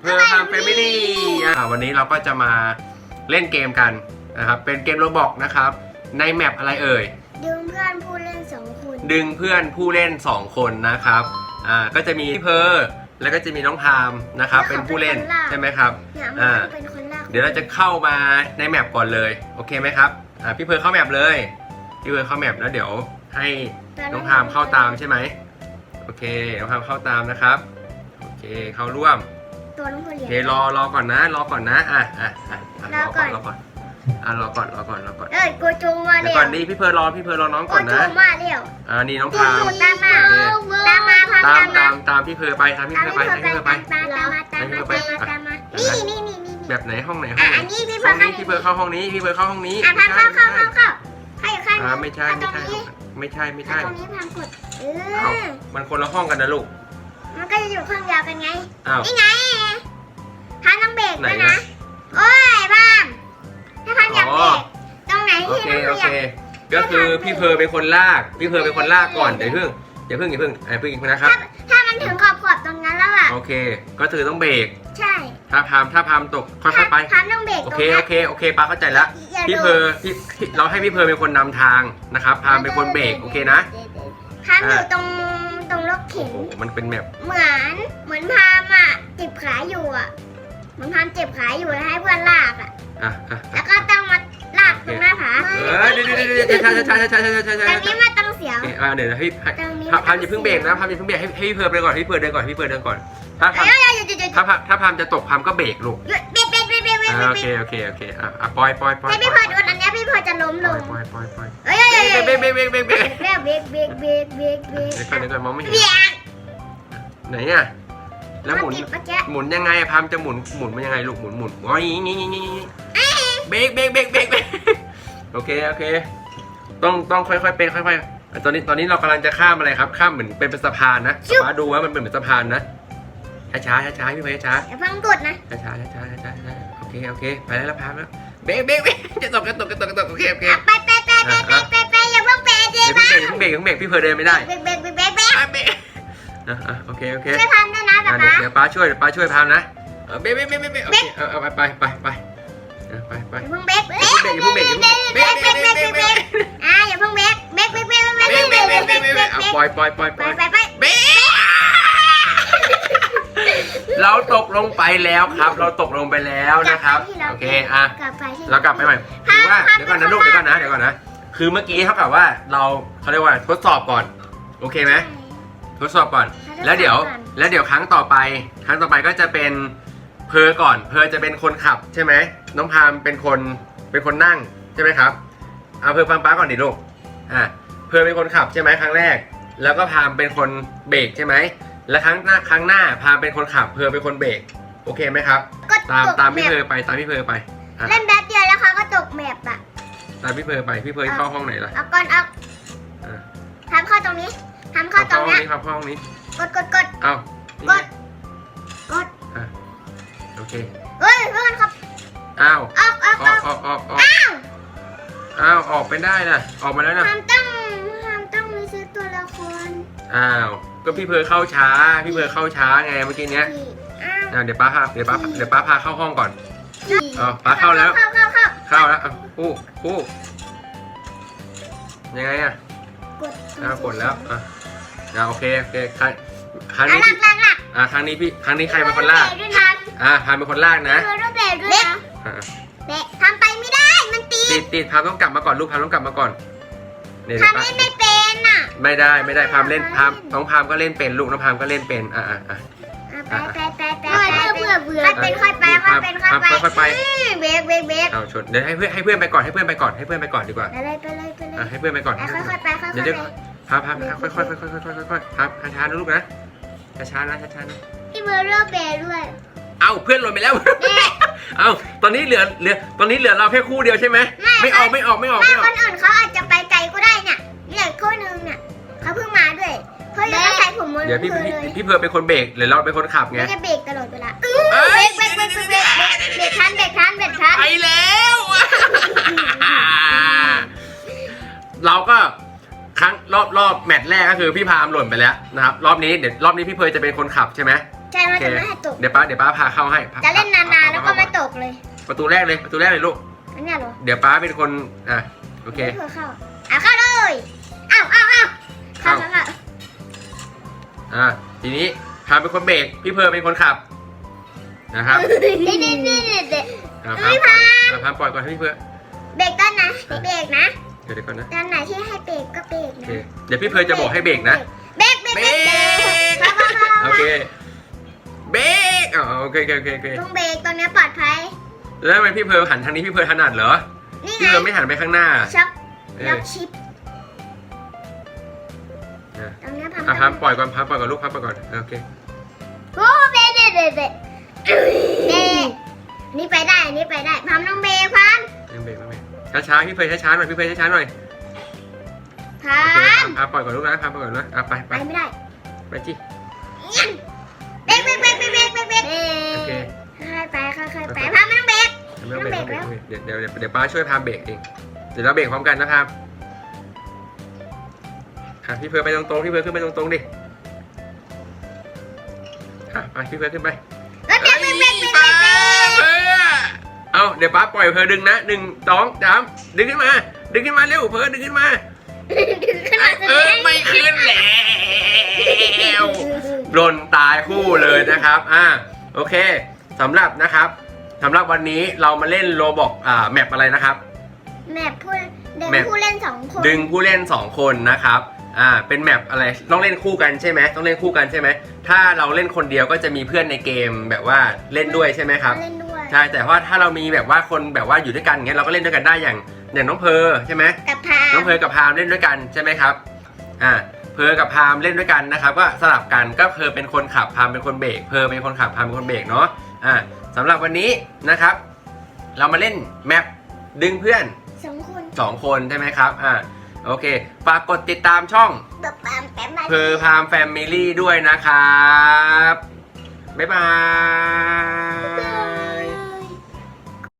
เพอร์พามแฟมิลี่อ่าวันนี้เราก็จะมาเล่นเกมกันนะครับ เป็นเกมโรบอกนะครับ ในแมปอะไรเอ่ย ดึงเพื่อนผู้เล่นสองคน ดึงเพื่อนผู้เล่น2คนนะครับ อ่า ก็จะมีพี่เพอร์แล้วก็จะมีน้องพามนะครับ เป็นผู้เล่นใช่ไหมครับเนี่ยมันอ่าเป็นคนลากเดี๋ยวเราจะเข้ามาในแมปก่อนเลย โอเคไหมครับ อ่า พี่เพอร์เข้าแมปเลย พี่เพอร์เข้าแมปแล้วเดี๋ยวให้น้องพามเข้าตามใช่ไหม โอเค น้องพามเข้าตามนะครับ โอเค เข้าร่วม ตัวน้องผู้โอเรียนเครอรอก่อนนะ รอก่อนนะอะอะอะอะรรออก่ก่ออนนรอก่อนอะรอก่อนรอก่อนรอก่อนเอ้ยโกโจมาเดี๋เร็ยววก่อนดิพี่เพอร์รอพี่เพอร์รอน้องโกก่อนโจนะมาเร็วอ่านี่น้องโกพามโจตามมา ตามมาพามตามตามมาตามตามพี่เพอร์ไปตามพี่ตามเพอร์พี่ไปเพิร์ตามไปพี่เพอร์ไปตามมาตามมาตามมาตามมาตามมานี่นี่นี่นี่แบบไหนห้องไหนห้ออะงไหนอันนี้พี่ห้เพิองร์นี้พี่เพอร์เข้าห้องนี้พี่เพอร์เข้าห้องนี้อะพามเข้าเข้าเข้าเข้าเข้าอยู่ข้างอ่าไม่ใช่ตไม่รงใช่นี้ไม่ใช่ไม่ตใช่รงนี้พามกดเอเอ้าอมันคนละห้องกันนะลูกมันก็จะอยู่ข้างเดียวกันไง อ้าวนี่ไง พามต้องเบรกด้วยไหนนะอะโอ้ยพามถ้าพามอยากเบรกตรงไหนโอที่เคน้องโออยาเคกก็คือพี่เพอร์เป็นคนลาก พี่เพอร์เป็นคนลากก่อนเดี๋ยวเพิ่งอย่าเพิ่งอย่าเพิ่งอย่าเพิ่งอีกนะครับ ถ้าถ้ามันถึงขอบขอบตรงนั้นแล้วอะ โอเค ก็คือต้องเบรก ใช่ถ้าพามถ้าพามตกค่อยๆไปพามต้องเบรกโอตรงเค นั้โอนเค โอเคป้าเข้าใจแล้ว ย่าพี่เพอร์พี่พี่เราให้พี่เพอร์เป็นคนนำทางนะครับ พามเป็นคนเบรก โอเคนะพามอยู่ตรงตรงรถโอ้เข็น โห มันเป็นแบบเหมือนเหมือนพามอะเจ็บขาอยู่อะเห มือนพามเจ็บขาอยู่แล้วให้เพื่อนลากอะ อะอะแล้วก็ต้องมาลากตรงหน้าผาเออเดี๋ยวเดี๋ยวเดี๋ยวเดี๋ยวช้าช้าช้าช้าช้าช้าช้าตรงช้านี้มาต้องเสียวโอเคอ่าเดี๋ยวนะพี่ตรงนี้พามพามอย่าเพิ่งเบรกนะพามอย่าเพิ่งเบรกให้ให้พี่เพอร์เดินก่อนให้พี่เพอร์เดินก่อนให้พี่เพอร์เดินก่อน ถ้าพามเอ้ยเอ้ยหยุดหยุดหยุดหยุดถ้าพามถ้าพามจะตกพามก็เบรกลูกเบรกเบรกเบรกเบรกเบรกเบรกอ่าเบรโอกเคเบรกโอเคโอเคอะอะปล่อยปล่อยปล่อยให้พี่พอโดนอันเนี้ยพี่พอจะล้มปลล่อยงปล่อยปล่อยปล่อยเอ้ยเอ้ยเอ้ยเบรเอ้กยเบรกเบรกเบรกเบรกเบรกเบรกเบรกเบรกเบรกเบรกเบรกเดี๋ยวก่อนเดี๋ยวก่อนมองไม่เห็นเบรกไหนอะ แล้วหมุน ติดเมื่อกี้หมุนยังไงอะพามจะหมุนหมุนมันยังไงลูกหมุนหมุนอ๋ออย่างงี้อย่างงี้อย่างงี้เบรกเบรกเบรกเบรกเบรกโอเคโอเค ต้องต้องค่อยๆเป็นค่อยๆอะตอนนี้ตอนนี้เรากำลังจะข้ามอะไรครับ ข้ามเหมือนเป็นสะพานนะป้าดูว่ามันเป็นเหมือนสะพานนะช้าช้าช้าๆพี่เพย์ช้าอย่าเพิ่งกดนะช้าช้าช้าช้าช้าช้าโอเคโอเค ไปแล้วพามแล้วเบรกเบรกเบรกจะตกจะตกจะตกจะตกโอเคโอเคอะไปไปไปไปไปไปไปอย่าเพิ่งเบรกดิเดี๋ยวเพิ่งเบรกเพิ่งเบรกเพิ่งเบรกพี่เพย์เดินไม่ได้เบรกเบรกเบรกเบรกเบรกอะเบรกอะอะโอเคโอเค ช่วยทำด้วยนะป๊า อะเดี๋ยวป๊าเดี๋ยวป้าช่วยเดี๋ยวป้าช่วยพามนะเออเบรกเบรกเบรกเบรกเบรกโอเคเอาเอาไปไปไปไปเออไปไปอย่าเพิ่งเบรกเบรอย่ากเพิ่งเบรกอย่าเพิ่งเบรกอย่าเพิ่งเบรกเบรกเบรกเบรกเบรกเบรกอะอย่าเพิ่งเบรกเบรกเบรกเบรกเบรกเบรกเบรกเบรกเบรกเบรกเบรกเบรอะกปล่อยปล่อยปล่อยปไปล่อยไปไปเบรกเราตกลงไปแล้วครับเราตกลงไปแล้วนะครับโอเคอะกลับไปที่เรากลับไปใหม่คือว่าเดี๋ยวก่อนนะลูกเดี๋ยวก่อนนะเดี๋ยวก่อนนะคือเมื่อกี้เท่ากับว่าเราเขาเรียกว่าทดสอบก่อนโอเคไหม ทดสอบก่อน แล้วเดี๋ยว แล้วเดี๋ยวครั้งต่อไป ครั้งต่อไปก็จะเป็นเพอก่อน เพอจะเป็นคนขับใช่ไหม น้องพามเป็นคน เป็นคนนั่งใช่ไหมครับ เอาเพอฟังป้าก่อนดิลูก อะเพอเป็นคนขับใช่ไหมครั้งแรก แล้วก็พามเป็นคนเบรกใช่ไหม แล้วครั้งหน้าครั้งหน้าพามเป็นคนขับ เพอเป็นคนเบรก โอเคไหมครับก็ตามตกตามพี่แมเพปอไป ตามพี่เพอไปอะเล่นแป๊บเดียวแล้วเขาก็ตกแมปอะตามพี่เพอไป พี่เพอเข้าห้องไหนล่ะเอาก่อนเอาอะทำเข้าตรงนี้ ทำเข้าตรเข้างห้องเนี้ยนี้ครับห้องนี้กดกดกด เอ้านี่กไงดกดอะโอเคเฮ้ยเพื่อนครับอ้าวออกออกออออกกออกออกออกอ้าวอ้าวออกไปได้นะออกมาแล้วนะทำต้องทำต้องรีเซ็ตตัวละครอ้าวก็พี่เพอเข้าช้า พี่เพอเข้าช้าไงเมื่อกี้เนี้ยสี่อ้าวอะเดี๋ยวป้าพาเดี๋ยวป้าเดี๋ยวป้าพาเข้าห้องก่อนอ๋อป้าเข้าแล้ว เข้าเข้าเข้าเข้าแล้วอะคู่คู่ยังไงอะ กดอ้าวกดแล้วอะ อะโอเคโอเคครั้งครั้งอะนี้หลัพี่กหลักหลักอะครั้งนี้พี่ครั้งนี้ใครเป็นคนลากด้วยนะอะพาเป็นคนลากนะเธอต้องเบรกด้วยนะอะเบรกทำไปไม่ได้มันตีติดติดพามต้องกลับมาก่อนลูกพามต้องกลับมาก่อนเนี่ยทำเล่นไม่เป็นอะไม่ได้ไม่ได้พามเล่นพามน้องพามก็เล่นเป็นลูกน้องพามก็เล่นเป็นอะอะอะอะไปไปไปไปไปเบื่อเบื่อค่อยเป็นค่อยไปค่อยเป็นค่อยไปค่อยๆไปอืมเบรกเบรกเบรกเอาชนเดี๋ยวให้เพื่อนให้เพื่อนไปก่อนให้เพื่อนไปก่อนให้เพื่อนไปก่อนดีกว่าไปเลยไปเลยไปเลยอะให้เพื่อนไปก่อนอะค่อยๆไปค่อยๆเดี๋ยวไปเดี๋ยวพา พาพาค่อยๆค่อยๆค่อยๆค่อยๆค่อยๆครับช้าๆนะลูกนะช้าๆนะช้าๆนะพี่เบอร์เลือกเบรกด้วย เอาเพื่อนหล่นไปแล้ว เอาตอนนี้เหลือเหลือตอนนี้เหลือเราแค่คู่เดียวใช่ไหมไม่ออกไม่ออกไม่ออกแม่ไม่ออคกนอื่นเขาอาจจะไปไกลก็ได้เนี่ยเหลือคู่นึงเนี่ยเขาเพิ่งมาด้วยเขายังไม่ใส่ผมมือเดี๋ยวพี่เพี่ยพี่เพื่อเป็นคนเบรกหรือเราเป็นคนขับไงจะเบรกตลอดเวลาเบรกเบรกเบรกเบรกเบรกเบรกทันเบรกทันเบรกทันไปแล้ ครั้งรอบรอบแมตช์แรกก็คือพี่พามหล่นไปแล้วนะครับรอบนี้เดี๋ยวรอบนี้พี่เพยจะเป็นคนขับใช่ไหมใช่มันโอเคจะไม่ให้ตก เดี๋ยวป้าเดี๋ยวป้าพาเข้าให้พจะเล่นนานๆแล้วก็ไม่พตกเลย ประตูแรกเลยประตูแรกเลยลูก อันเนี้ยเหรอเดี๋ยวป้าเป็นคนอะโอเค ไม่เคยเข้าเอาเข้าเลยอ้าวอ้าวอ้าวเข้าเข้าเข้า เข้าอะทีนี้พามเป็นคนเบรกพี่เพร์ลเป็นคนขับนะครับนี่นี่นี่นี่เด็กอะเฮ้พามยปล่อยอะพามปล่อยก่อนให้พี่เพร์ลเบรกตอนไหนเบรกนะเดี๋ยวเดี๋ยวก่อนนะ ตอนไหนที่ให้เบรกก็เบรกโอเคนะเดี๋ยวพี่เพร์ลจะบอกให้เบรกนะ เบรกเบรกเบรกเบรกเข้าเข้าเข้าโอเค เบรกอ๋อโอเคโอเคโอเคโอเคต้องเบรกตรงเนี้ยปลอดภัย แล้วทำไมพี่เพร์ลหันทางนี้พี่เพร์ลถนัดเหรอ นี่พี่ไงเพร์ลไม่หันไปข้างหน้า ช็อกเอล็ออกชิปอะตรงเนี้ยพัอะพามปล่อยก่อนพามปล่อยก่อนลูกพามปล่อยก่อน โอเค โอ้เบรกเบรกเบรกเบรกเบรกนี่ไปได้อันนี่ไปได้พามต้องเบรกพามยังเบรกไม่เบรก ช้าๆพี่เพร์ลช้าๆหน่อยพี่เพร์ลช้าๆหน่อยพาโอเคมพามปล่อยก่อนลูกนะพามปล่อยก่อนนะอะไปไปไปไม่ได้ไปจิเบรกเบรกเบรกเบรกเบรกเบรกเบรกโอเคค่อยๆไปค่อยๆไปพามไม่ต้องเบรกไม่ต้องเบรกไม่ต้องเบรกไม่ต้องเบรกเดี๋ยวเดี๋ยวเดี๋ยวเดี๋ยวป้าช่วยพามเบรกเองเดี๋ยวเราเบรกพร้อมกันนะครับค่ะพี่เพร์ลไปตรงๆพี่เพร์ลขึ้นไปตรงๆดิค่ะไปพี่เพร์ลขึ้นไป เอาเดี๋ยวป้าปล่อยเพร์ลดึงนะหนึ่งสองสามดึงขึ้นมา ดึงขึ้นมาเร็วเพร์ลดึงขึ้นมาดึงขึ้นมาเออไม่ขึ้นแล้วหล่นตายคู่เลยนะครับ อ่าโอเคสำหรับนะครับสำหรับวันนี้เรามาเล่นโรบอกอ่าแมปอะไรนะครับ แมปผู้เด็กแมปผู้เล่นสองคนดึงผู้เล่น2คนนะครับอ่าเป็นแมปอะไรต้องเล่นคู่กันใช่ไหมต้องเล่นคู่กันใช่ไหมถ้าเราเล่นคนเดียวก็จะมีเพื่อนในเกมแบบว่าเล่นด้วยใช่ไหมครับเล่นด้วย ใช่แต่ว่าถ้าเรามีแบบว่าคนแบบว่าอยู่ด้วยกันอย่างเงี้ยเราก็เล่นด้วยกันได้อย่างอย่างน้องเพอร์ใช่ไหมกับพาน้องเพอร์กับพามเล่นด้วยกันใช่ไหมครับอ่าเพอร์กับพามเล่นด้วยกันนะครับก็สลับกันก็เพอร์เป็นคนขับพามเป็นคนเบรกเพอร์เป็นคนขับพามเป็นคนเบรกเนาะอ่าสำหรับวันนี้นะครับ เรามาเล่นแมปดึงเพื่อนสองคนสองคนใช่ไหมครับอ่าโอเคฝากกดติดตามช่องแบบตามแป๊บมาเพอร์พามแฟมิลี่ด้วยนะครับ บ๊ายบาย